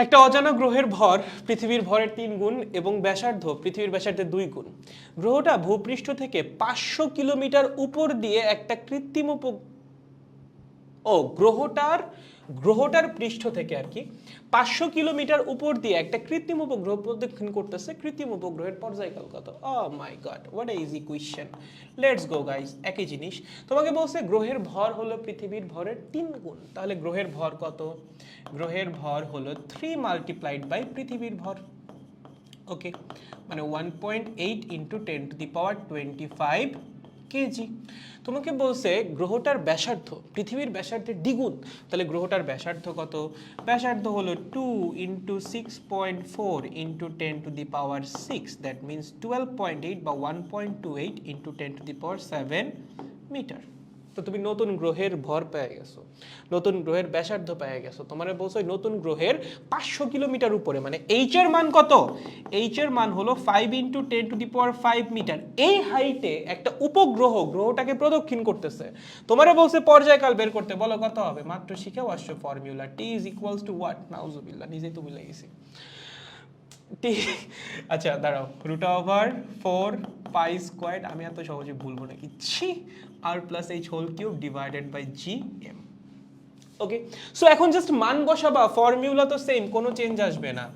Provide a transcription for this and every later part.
একটা অজানা গ্রহের ভর, পৃথিবীর ভরের তিন গুণ এবং ব্যাসার্ধ, পৃথিবীর ব্যাসার্ধের দুই গুণ। গ্রহটা ভূপৃষ্ঠ থেকে পাঁচশো কিলোমিটার উপর দিয়ে একটা কৃত্রিম উপ ও, গ্রহটার গ্রহটার পৃষ্ঠ থেকে আর কি, পাঁচশো কিলোমিটার উপর দিয়ে একটা কৃত্রিম উপগ্রহ প্রদক্ষিণ করতেছে, কৃত্রিম উপগ্রহের পর্যায়কাল কত ও my god what a easy question let's go guys একই জিনিস। তোমাকে বলছে গ্রহের ভর হলো পৃথিবীর ভরের তিন গুণ। তাহলে গ্রহের ভর কত? গ্রহের ভর হলো থ্রি মাল্টিপ্লাইড বাই পৃথিবীর ভর। ওকে মানে one point eight into ten to the power twenty five kg তোমাকে বলছে গ্রহটার ব্যাসার্ধ, পৃথিবীর ব্যাসার্ধের দ্বিগুণ। তাহলে গ্রহটার ব্যাসার্ধ কত? ব্যাসার্ধ হলো two into six point four into ten to the power six that means twelve point eight বা one point two eight into ten to the power seven metre তো তুমি নতুন গ্রহের ভর পেয়ে গেছো। নতুন গ্রহের ব্যাসার্ধ পেয়ে গেছো। তোমার বলছো নতুন গ্রহের পাঁচশো কিলোমিটার উপরে মানে এইচ এর মান কত? এইচ এর মান হলো five into ten to the power five metre এই হাইটে একটা উপগ্রহ গ্রহটাকে প্রদক্ষিণ করতেছে। তোমারে বলছে, পর্যায়কাল বের করতে, বলো কত হবে? মাত্র শিখেও আসছো formula T is equals to what নাউজুবিল্লাহ, নিজেই তো ভুলে টি আচ্ছা দাঁড়াও। Root over four pi square আমি এত সহজে ভুলবো নাকি ছি, R plus H whole cube divided by G M okay so এখন জাস্ট মান বসাবা ফর্মুলা তো সেম কোনো চেঞ্জ আসবে না।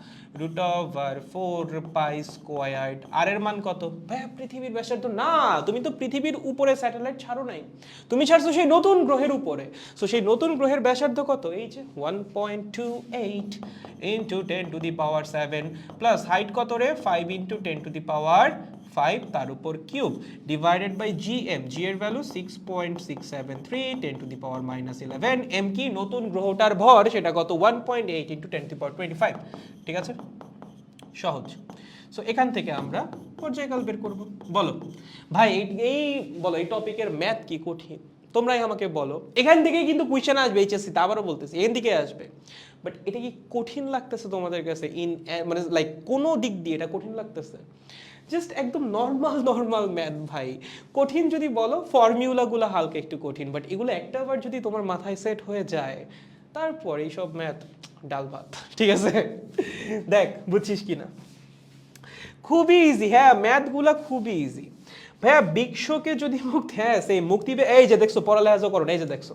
Root over four pi squared R এর মান কত? ভাইয়া পৃথিবীর ব্যাসার্ধ না, তুমি তো পৃথিবীর উপরে স্যাটেলাইট ছাড়ো নাই। তুমি ছাড়ছো সেই নতুন গ্রহের উপরে। সো সেই নতুন গ্রহের ব্যাসার্ধ কত? এই যে one point two eight into ten to the power seven plus height কত রে? Five into ten to the power five তার উপর cube divided by G M G এর value six point six seven three ten to the power minus eleven M কি নতুন গ্রহটার ভর, সেটা কত? One point eight into ten to power twenty five ঠিক আছে? সহজ। সো এখান থেকে আমরা পর্যায়কাল বের করব। বলো, ভাই, এই- বলো, এই টপিকের ম্যাথ কি কঠিন? তোমরাই আমাকে বলো। এখান থেকেই কিন্তু কোয়েশ্চেন আসবে এইচএসসিতে আবারও বলতেছি এখান থেকে আসবে। বাট এটা কি কঠিন লাগতেছে তোমাদের কাছে? ইন মানে লাইক কোনো দিক দিয়ে এটা কঠিন লাগতেছে? জাস্ট একদম নর্মাল নর্মাল ম্যাথ ভাই। কঠিন যদি বলো ফর্মিউলাগুলো হালকা একটু কঠিন বাট এগুলো একটা বার যদি তোমার মাথায় সেট হয়ে যায় তারপর এইসব ম্যাথ ডাল ভাত, ঠিক আছে? দেখ, বুঝছিস কি না খুবই ইজি হ্যাঁ ম্যাথগুলো খুবই ইজি ভাইয়া বিক্ষকে যদি মুক্তি হ্যাঁ সেই মুক্তি এই যে দেখছ, পড়ালেখা করো এই যে দেখছ,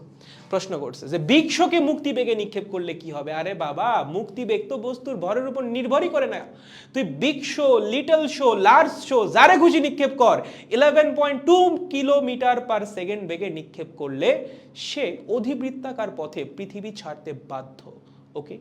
প্রশ্ন করছে যে বিক্ষকে মুক্তি বেগে নিক্ষেপ করলে কি হবে? আরে বাবা, মুক্তি বেগ তো বস্তুর ভরের উপর নির্ভরই করে না। তুই big show little show, large show, যারে খুশি নিক্ষেপ কর eleven point two kilometre per second বেগে নিক্ষেপ করলে সে অধিবৃত্তাকার পথে পৃথিবী ছাড়তে বাধ্য ওকে